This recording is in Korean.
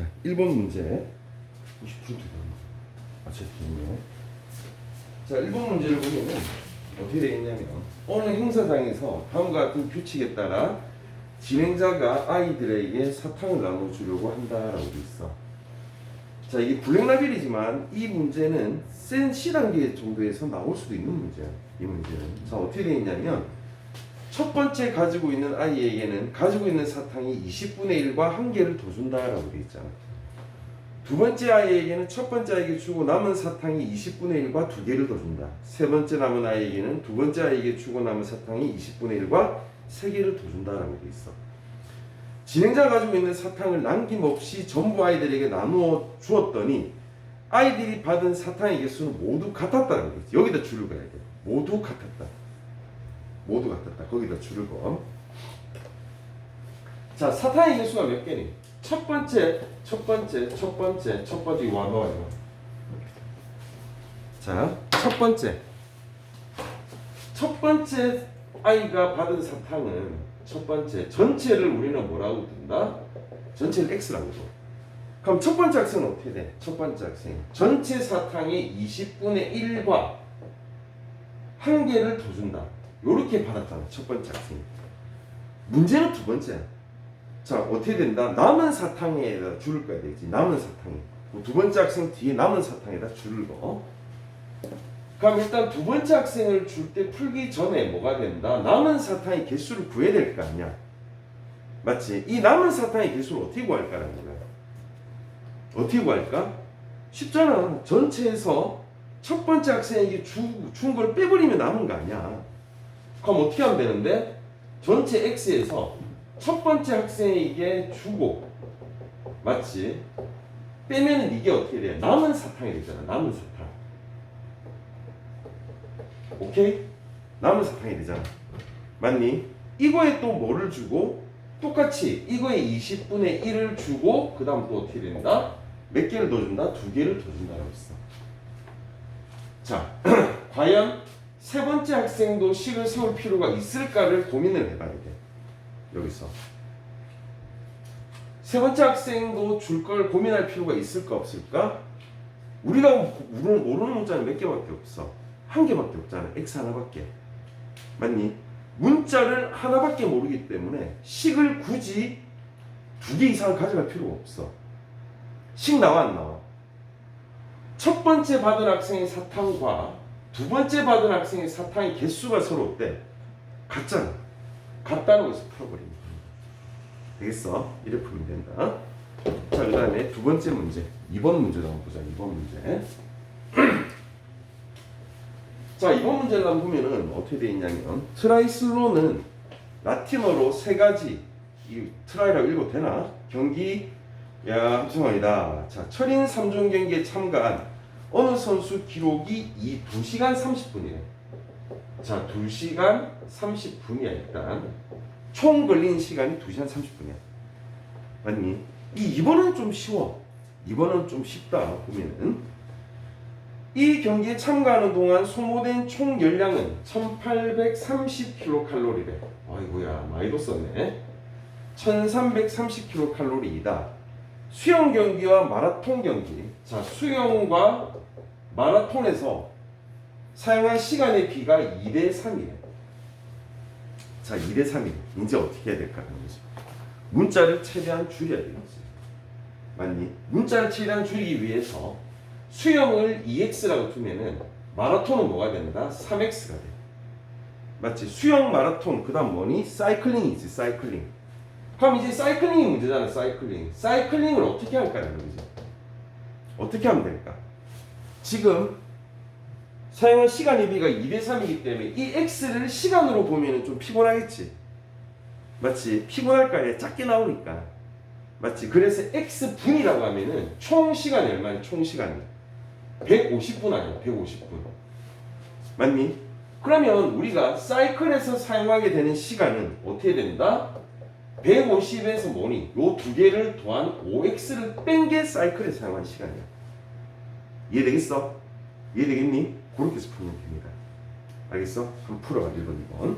자, 1번 문제. 20% 되네. 아, 제 됐네. 자, 1번 문제를 보면 어떻게 되어 있냐면 어느 행사장에서 다음과 같은 규칙에 따라 진행자가 아이들에게 사탕을 나눠주려고 한다라고 돼 있어. 자, 이게 블랙라벨이지만 이 문제는 센 C단계 정도에서 나올 수도 있는 문제야. 이 문제는. 자, 어떻게 되어 있냐면 첫 번째 가지고 있는 아이에게는 가지고 있는 사탕이 20분의 1과 한 개를 더 준다라고 돼 있잖아. 두 번째 아이에게는 첫 번째 아이에게 주고 남은 사탕이 20분의 1과 두 개를 더 준다. 세 번째 남은 아이에게는 두 번째 아이에게 주고 남은 사탕이 20분의 1과 세 개를 더 준다라고 돼 있어. 진행자가 가지고 있는 사탕을 남김없이 전부 아이들에게 나누어 주었더니 아이들이 받은 사탕의 개수는 모두 같았다는 거지. 여기다 줄을 그어야 돼. 모두 같았다. 모두 같았다. 거기다 줄을 그어. 자, 사탕의 개수가 몇 개니? 첫 번째, 첫 번째, 첫 번째, 첫 번째 안 나와요. 자, 첫 번째. 첫 번째 아이가 받은 사탕은 첫 번째 전체를 우리는 뭐라고 든다? 전체를 x라고 줘. 그럼 첫 번째 학생은 어떻게 돼? 첫 번째 학생 전체 사탕의 20분의 1과 한 개를 더 준다. 요렇게 받았잖아. 첫 번째 학생. 문제는 두 번째야. 자 어떻게 된다? 남은 사탕에다 줄을 꺼야 되지. 남은 사탕에. 그두 번째 학생 뒤에 남은 사탕에다 줄을 넣어. 그럼 일단 두 번째 학생을 줄 때 풀기 전에 뭐가 된다? 남은 사탕의 개수를 구해야 될 거 아니야. 맞지? 이 남은 사탕의 개수를 어떻게 구할까라는 거야. 어떻게 구할까? 쉽잖아. 전체에서 첫 번째 학생에게 주, 준걸 빼버리면 남은 거 아니야. 그럼 어떻게 하면 되는데? 전체 x에서 첫 번째 학생에게 주고 맞지? 빼면은 이게 어떻게 돼? 남은 사탕이 되잖아. 남은 사탕. 오케이? 남은 사탕이 되잖아. 맞니? 이거에 또 뭐를 주고 똑같이 이거에 20분의 1을 주고 그 다음 또 어떻게 된다? 몇 개를 더 준다? 두 개를 더 준다라고 했어. 자, 과연 세 번째 학생도 식을 세울 필요가 있을까를 고민을 해봐야 돼. 여기서. 세 번째 학생도 줄 걸 고민할 필요가 있을까 없을까? 우리가 모르는, 문자는 몇 개밖에 없어. 한 개밖에 없잖아. X 하나밖에. 맞니? 문자를 하나밖에 모르기 때문에 식을 굳이 두 개 이상을 가져갈 필요가 없어. 식 나와 안 나와? 첫 번째 받은 학생의 사탕과 두 번째 받은 학생의 사탕의 개수가 서로 어때? 같잖아. 같다는 것을 풀어버리면 됩니다. 되겠어? 이래 풀면 된다. 자, 그 다음에 두 번째 문제. 2번 문제도 한번 보자. 2번 문제. 자, 이번 문제를 한번 보면은 어떻게 되어 있냐면 트라이슬로는 라틴어로 세 가지 이 트라이라고 읽어도 되나? 경기 야 합성원이다. 자, 철인 3종 경기에 참가한 어느 선수 기록이 이 2시간 30분이래. 자, 2시간 30분이야 일단. 총 걸린 시간이 2시간 30분이야. 맞니? 이 2번은 좀 쉬워. 2번은 좀 쉽다 보면은 이 경기에 참가하는 동안 소모된 총 열량은 1830kcal래. 아이고야, 많이도 썼네. 1330kcal이다. 수영 경기와 마라톤 경기. 자, 수영과 마라톤에서 사용한 시간의 비가 2대 3이래. 자, 2대 3이. 이제 어떻게 해야 될까 하는. 문자를 최대한 줄여야 되겠지. 맞니? 문자를 최대한 줄이기 위해서 수영을 2x라고 두면은 마라톤은 뭐가 된다? 3x가 돼. 맞지? 수영 마라톤 그다음 뭐니? 사이클링이지 사이클링. 그럼 이제 사이클링이 문제잖아 사이클링. 사이클링을 어떻게 할까라는 거지. 어떻게 하면 될까? 지금 사용한 시간 대비가 2대 3이기 때문에 이 x를 시간으로 보면은 좀 피곤하겠지. 맞지? 피곤할 거 아니야 작게 나오니까. 맞지? 그래서 x 분이라고 하면은 총 시간이 얼마냐? 총 시간이 150분 아니야? 150분. 맞니? 그러면 우리가 사이클에서 사용하게 되는 시간은 어떻게 된다? 150에서 뭐니? 요 두 개를 더한 5x를 뺀 게 사이클에 사용한 시간이야. 이해되겠어? 이해되겠니? 그렇게 해서 풀면 됩니다. 알겠어? 한번 풀어봐 1번 2번.